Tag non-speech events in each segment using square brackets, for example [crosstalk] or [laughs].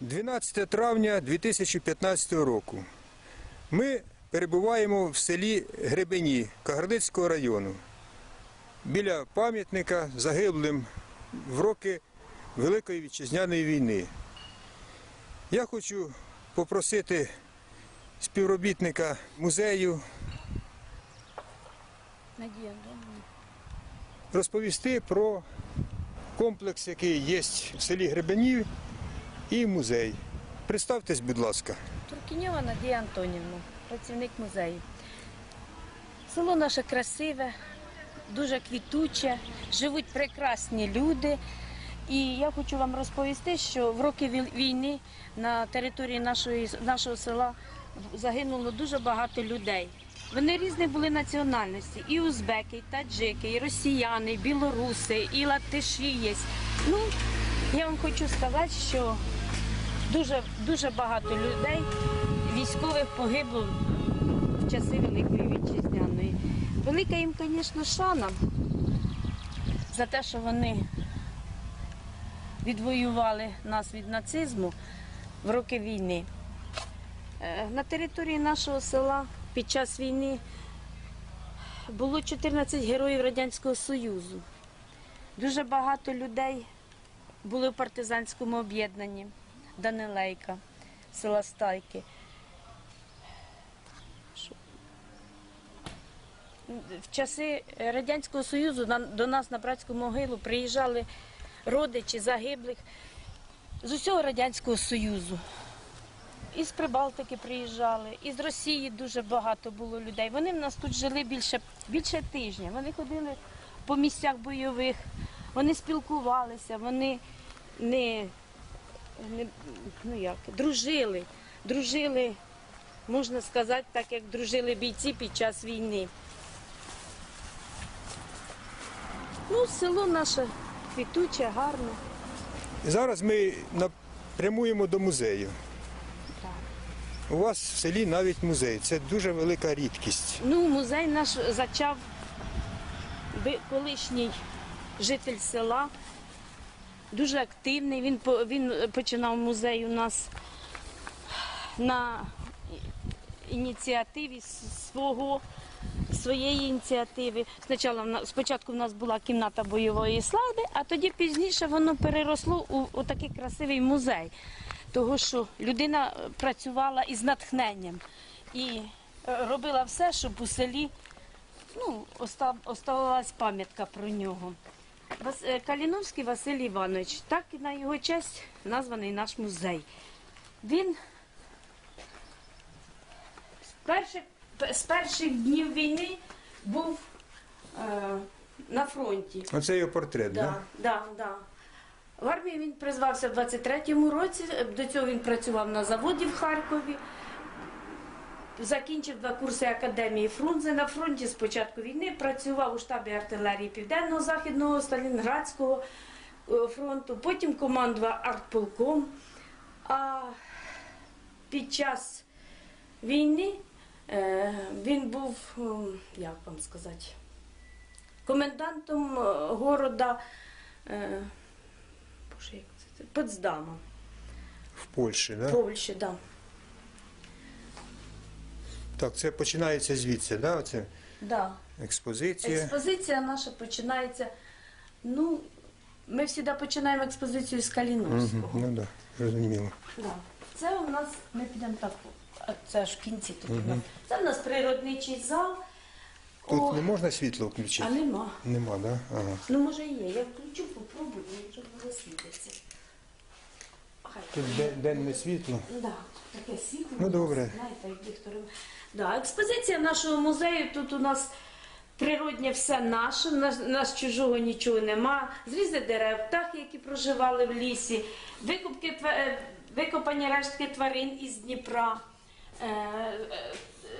12 травня 2015 року. Ми перебуваємо в селі Гребені Кагарлицького району біля пам'ятника загиблим в роки Великої вітчизняної війни. Я хочу попросити співробітника музею розповісти про комплекс, який є в селі Гребенів і музей. Представтесь, будь ласка. Туркіньова Надія Антонівна, працівник музею. Село наше красиве, дуже квітуче, живуть прекрасні люди. І я хочу вам розповісти, що в роки війни на території нашої, нашого села загинуло дуже багато людей. Вони різні були національності: і узбеки, і таджики, і росіяни, і білоруси, і латиші є. Ну, я вам хочу сказати, що дуже, дуже багато людей, військових погибло в часи Великої Вітчизняної. Велика їм, звісно, шана за те, що вони відвоювали нас від нацизму в роки війни. Е, На території нашого села під час війни було 14 героїв Радянського Союзу. Дуже багато людей були в партизанському об'єднанні Данилейка, села Стайки. В часи Радянського Союзу до нас на братську могилу приїжджали родичі загиблих з усього Радянського Союзу. Із Прибалтики приїжджали, із Росії дуже багато було людей. Вони в нас тут жили більше, більше тижня. Вони ходили по місцях бойових, вони спілкувалися, вони не, не ну як, дружили. Дружили, можна сказати, так як дружили бійці під час війни. Ну, село наше квітуче, гарне. Зараз ми напрямуємо до музею. Так. У вас в селі навіть музей. Це дуже велика рідкість. Ну, музей наш зачав колишній житель села, дуже активний. Він, він починав музей у нас на ініціативі свого. Своєї ініціативи. Спочатку спочатку в нас була кімната бойової слави, а тоді пізніше воно переросло у, у такий красивий музей. Того, що людина е, працювала із натхненням і е, робила все, щоб у селі ну, оста- оставалась пам'ятка про нього. Е, Каліновський Василь Іванович, так і на його честь названий наш музей. Він з перших, з перших днів війни був е, на фронті. Оце його портрет, Да, да? да, да. В армії він призвався в 23-му році. До цього він працював на заводі в Харкові. Закінчив два курси академії Фрунзе на фронті з початку війни. Працював у штабі артилерії Південно-Західного Сталінградського е, фронту. Потім командував артполком. А під час війни е, він був, ем, як вам сказати, комендантом е, города е, Боже, як це? Потсдама, В Польщі, да? Польщі, да. Так, це починається звідси, да? Оце Да. експозиція. Експозиція наша починається. Ну, ми завжди починаємо експозицію з Каліновського. Мгм, Ну так, да, зрозуміло. Да. Це у нас, ми підемо так, а це ж в кінці тут. у нас. Це у нас природничий зал. Тут О, не можна світло а включити? нема. Нема, так? Да? Ага. Ну, може є. Я включу, попробую. Тут де- денне світло. Да, таке світло. Ну, добре. Знаєте, як дихтором. Да, експозиція нашого музею. Тут у нас природнє все наше, нас, нас чужого нічого нема. Зрізи дерев, птахи, які проживали в лісі, викупки, тва- е, викопані рештки тварин із Дніпра. е,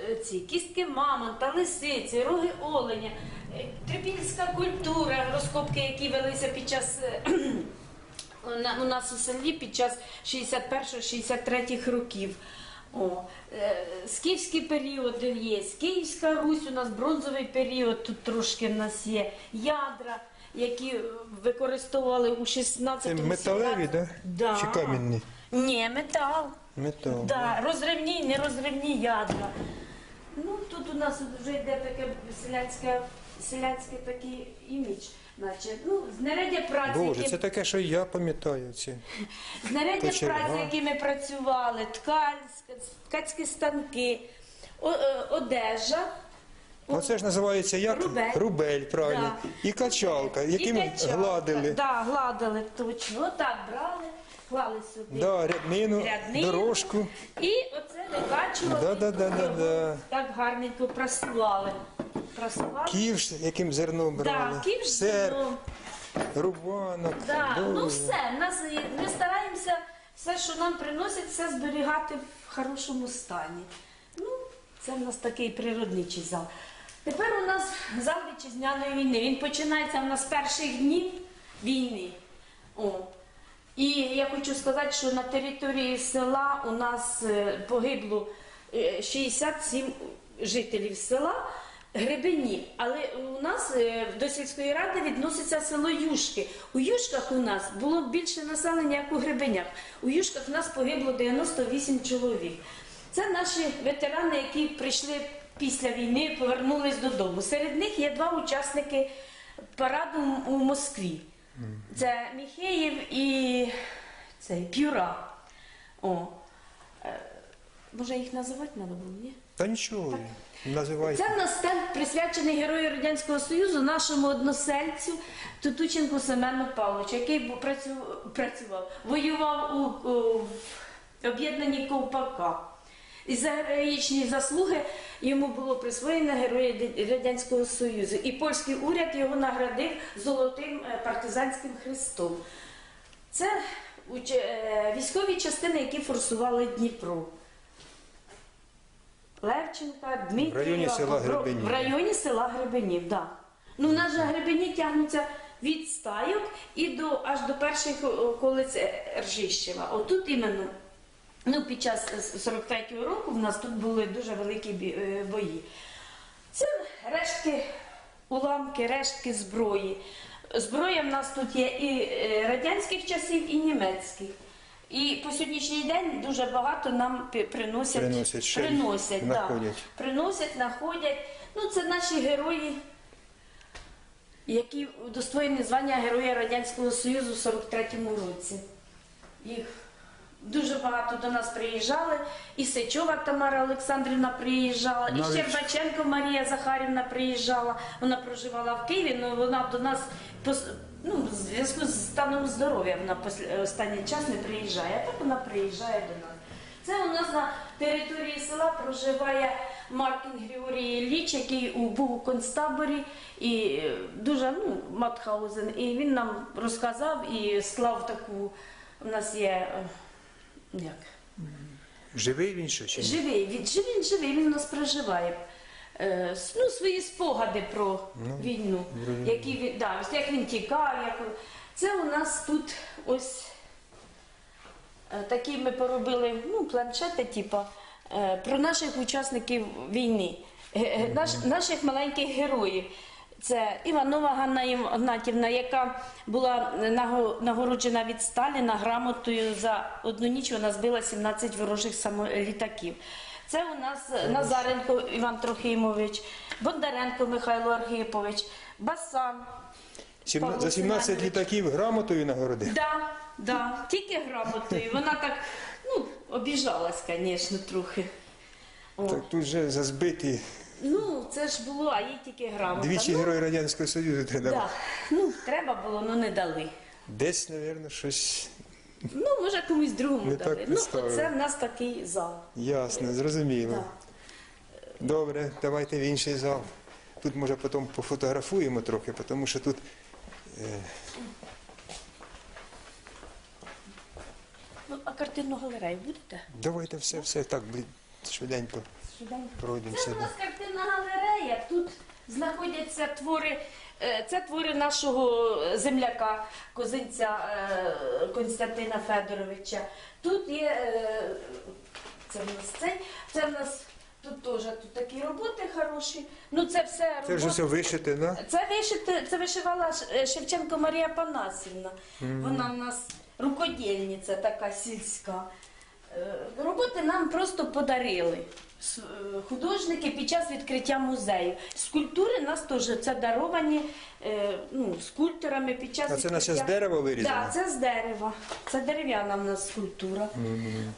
е, Ці кістки мамонта, лисиці, роги оленя, е, трипільська культура, розкопки, які велися під час е, у нас у селі під час 61-63 років. О, е, скіфський період є, Київська Русь, у нас бронзовий період, тут трошки в нас є ядра, які використовували у 16 Це металеві, да? Да. Чи кам'яні? Ні, метал. Метал. Да, розривні, не розривні ядра. Ну, тут у нас вже йде таке селянське, селянський такий імідж. Значить, ну, знаряддя праці, Боже, це таке, що я пам'ятаю. Це. знаряддя кочерга. праці, які ми працювали, ткань, ткацькі станки, о- е, одежа. Оце ж називається як Рубель. рубель, правильно. Да. І качалка, яким І качалка. гладили. Да, гладили точно. Отак брали, клали сюди. Да, ряднину, Ряднину. дорожку. І оце викачували. Да, да, да, да, да. Так гарненько прасували. Прасували. Ківш, яким зерном брали. Так, кіпш Сер, зерном. рубанок. Да, ну все, нас ми стараємося все, що нам приносять, все зберігати в хорошому стані. Ну, це в нас такий природничий зал. Тепер у нас зал вітчизняної війни. Він починається в нас з перших днів війни. О. І я хочу сказати, що на території села у нас е, погибло е, 67 жителів села. Гребенів, але у нас е, до сільської ради відноситься село Юшки. У Юшках у нас було більше населення, як у Гребенях. У Юшках у нас погибло 98 чоловік. Це наші ветерани, які прийшли після війни, повернулись додому. Серед них є два учасники параду у Москві. Це Міхеєв і цей Пюра. О. Може їх називати треба було, ні? Та нічого, називайте. Це в нас стенд присвячений Герою Радянського Союзу, нашому односельцю Тутученку Семену Павловичу, який працю- працював, воював у, у об'єднанні Ковпака. І за героїчні заслуги йому було присвоєно Раді- Радянського Союзу. І польський уряд його наградив золотим е, партизанським хрестом. Це уч- е, військові частини, які форсували Дніпро. Левченка, Дмитрієва, В районі села Гребенів. В районі села Гребенів. Да. Ну, у нас же гребені тягнуться від стайок і до, аж до перших околиць е, Ржищева. Отут іменно, ну, під час е, 43-го року в нас тут були дуже великі е, бої. Це рештки, уламки, рештки зброї. Зброя в нас тут є і е, радянських часів, і німецьких. І по сьогоднішній день дуже багато нам пі- приносять, Приносять, ще й приносять, да. знаходять. приносять, знаходять. Ну, це наші герої, які удостоєні звання Героя Радянського Союзу в 43-му році. Їх дуже багато до нас приїжджали. І Сечова Тамара Олександрівна приїжджала, і Щербаченко Марія Захарівна приїжджала. Вона проживала в Києві, але вона до нас пос- ну, в зв'язку з станом здоров'я вона пос- останній час не приїжджає, а так вона приїжджає до нас. Це у нас на території села проживає Маркін Григорій Ілліч, який у- був у концтаборі і е, дуже ну, Матхаузен. І він нам розказав і склав таку. У нас є е, як? Живий він що чи ні? Живий, він живий, він живий, він у нас проживає. Е, с- ну, свої спогади про війну, які він, да, ось як він тікав. Як... Це у нас тут ось е, такі ми поробили ну, планшети, типа, е, про наших учасників війни, е, е, наш, наших маленьких героїв. Це Іванова Ганна Ігнатівна, яка була наго- нагороджена від Сталіна грамотою за одну ніч. Вона збила 17 ворожих самолітаків. Це у нас Назаренко Іван Трохимович, Бондаренко Михайло Архипович, Басан. Сімна- Павло За 17 Семенович. літаків грамотою нагородив. Да, да, тільки грамотою. Вона так ну, обіжалась, звісно, трохи. О. Так тут же за збиті Ну, це ж було, а їй тільки грамота. двічі ну, Герой Радянського Союзу треба. да. ну, треба було, ну не дали. Десь, мабуть, щось Ну, може, комусь другому Не дали. так ну, представили. це в нас такий зал. ясно, зрозуміло. Так. Добре, давайте в інший зал. Тут, може, потім пофотографуємо трохи, тому що тут е, Ну, а картинну галерею будете? давайте все, все так блін, швиденько Швиденько. пройдемося. Це у да. нас картинна галерея. Тут знаходяться твори. Е, Це твори нашого земляка, козинця е, Константина Федоровича. Тут є е, це в нас цей, це в нас тут теж тут такі роботи хороші. Ну це все Це ж роботи- все вишите, да? Це вишити, це вишивала е, Шевченко Марія Панасівна. Вона в нас рукодільниця така сільська. Е, Роботи нам просто подарили е, художники під час відкриття музею. Скульптури нас теж це даровані е, ну, скульпторами під час А це наче з дерева вирізано? Так, це з дерева. Це дерев'яна в нас скульптура.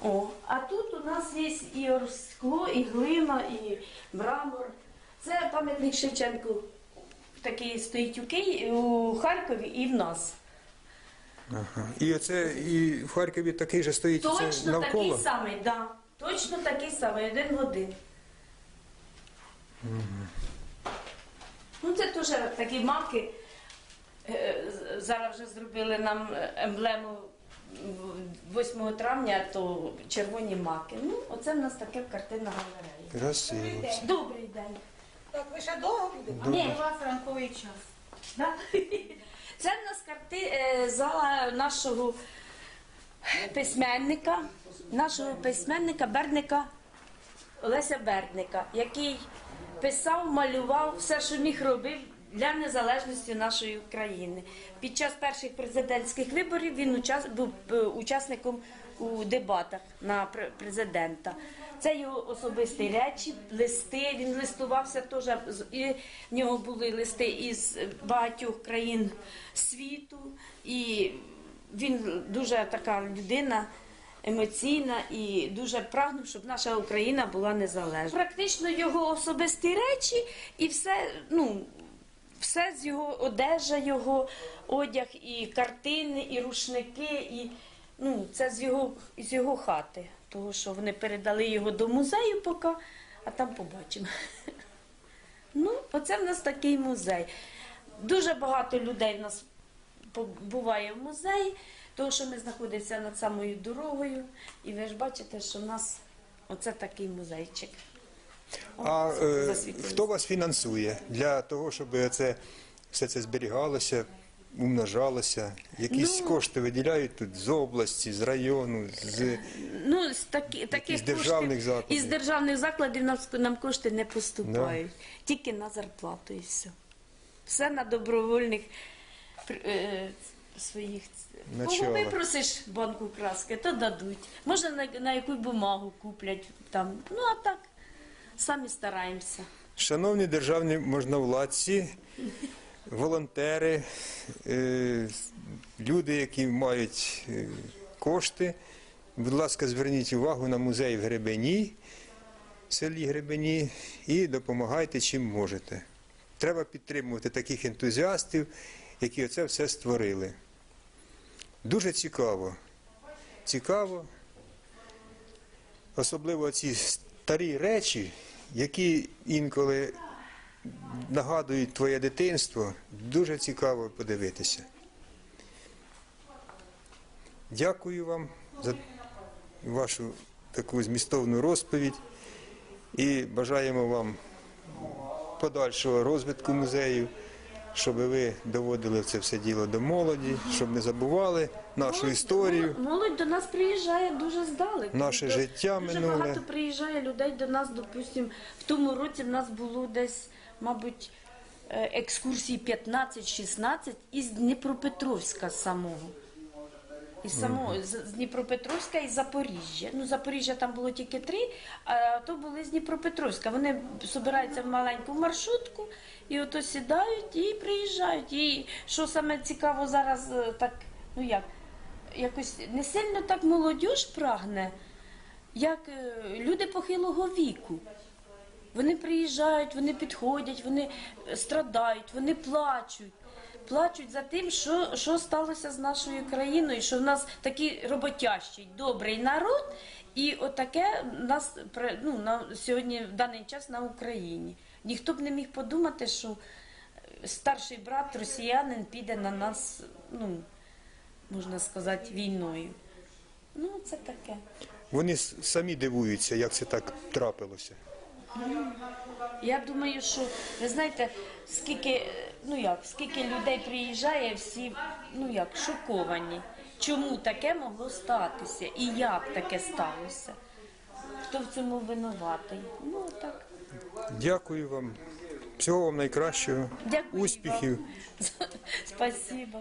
О, а тут у нас є і скло, і глина, і мрамор. Це пам'ятник Шевченку. Такий стоїть у Києві, у Харкові і в нас. Ага. І оце і в Харкові такий же стоїть Точно навколо. такий самий, да. Точно такий самий, один в один. Ну, це теж такі маки. Е, Зараз вже зробили нам емблему 8 травня, то червоні маки. Ну, оце в нас таке в картинна галерея. Красиво. Добрий день. Так, ви ще довго будете? Ні. У вас ранковий час. Да? Це в нас карти е, зала нашого письменника, нашого письменника Бердника Олеся Бердника, який писав, малював все, що міг робив для незалежності нашої України. Під час перших президентських виборів він учас- був е, учасником у дебатах на президента. Це його особисті речі, листи. Він листувався теж. І в нього були листи із багатьох країн світу. І він дуже така людина емоційна і дуже прагнув, щоб наша Україна була незалежна. Практично його особисті речі і все, ну. Все з його одежа, його одяг, і картини, і рушники, і ну, це з його, з його хати. Тому що вони передали його до музею поки, а там побачимо. [laughs] Ну, оце в нас такий музей. Дуже багато людей в нас буває в музеї, тому що ми знаходимося над самою дорогою, і ви ж бачите, що в нас оце такий музейчик. А е, хто вас фінансує для того, щоб це все це зберігалося, умножалося? Якісь Ну, кошти виділяють тут з області, з району, з Ну, з такі, таких державних коштів, закладів. із державних закладів нам, нам кошти не поступають. Тільки на зарплату і все. Все на добровольних е, своїх. Кого випросиш банку краски, то дадуть. Може на, на яку бумагу куплять там. Ну а так, самі стараємося. Шановні державні можновладці, волонтери, е, люди, які мають е, кошти, будь ласка, зверніть увагу на музей в Гребені, в селі Гребені, і допомагайте чим можете. Треба підтримувати таких ентузіастів, які оце все створили. Дуже цікаво. Цікаво. Особливо ці старі речі, які інколи нагадують твоє дитинство, дуже цікаво подивитися. Дякую вам за вашу таку змістовну розповідь і бажаємо вам подальшого розвитку музею, щоб ви доводили це все діло до молоді, щоб не забували нашу історію. Молодь, до нас приїжджає дуже здалеку. Наше Тобто життя дуже минуле. багато приїжджає людей до нас, допустим, в тому році в нас було десь, мабуть, е, екскурсій 15-16 із Дніпропетровська самого. Із самого з з Дніпропетровська і Запоріжжя. Ну, Запоріжжя там було тільки три, а то були з Дніпропетровська. Вони збираються в маленьку маршрутку і ото сідають і приїжджають. І що саме цікаво зараз, е, так, ну як, якось не сильно так молодь прагне, як е, люди похилого віку. Вони приїжджають, вони підходять, вони страдають, вони плачуть. Плачуть за тим, що, що сталося з нашою країною, що в нас такий роботящий, добрий народ, і отаке нас ну, на сьогодні в даний час на Україні. Ніхто б не міг подумати, що е, старший брат росіянин піде на нас, ну можна сказати, війною. Ну, це таке. Вони самі дивуються, як це так трапилося. Я думаю, що ви знаєте, скільки е, ну як, скільки людей приїжджає, всі ну як шоковані. Чому таке могло статися і як таке сталося? Хто в цьому винуватий? Ну так. Дякую вам. Всього вам найкращого. Дякую. Успіхів. Вам. [laughs] Спасибо.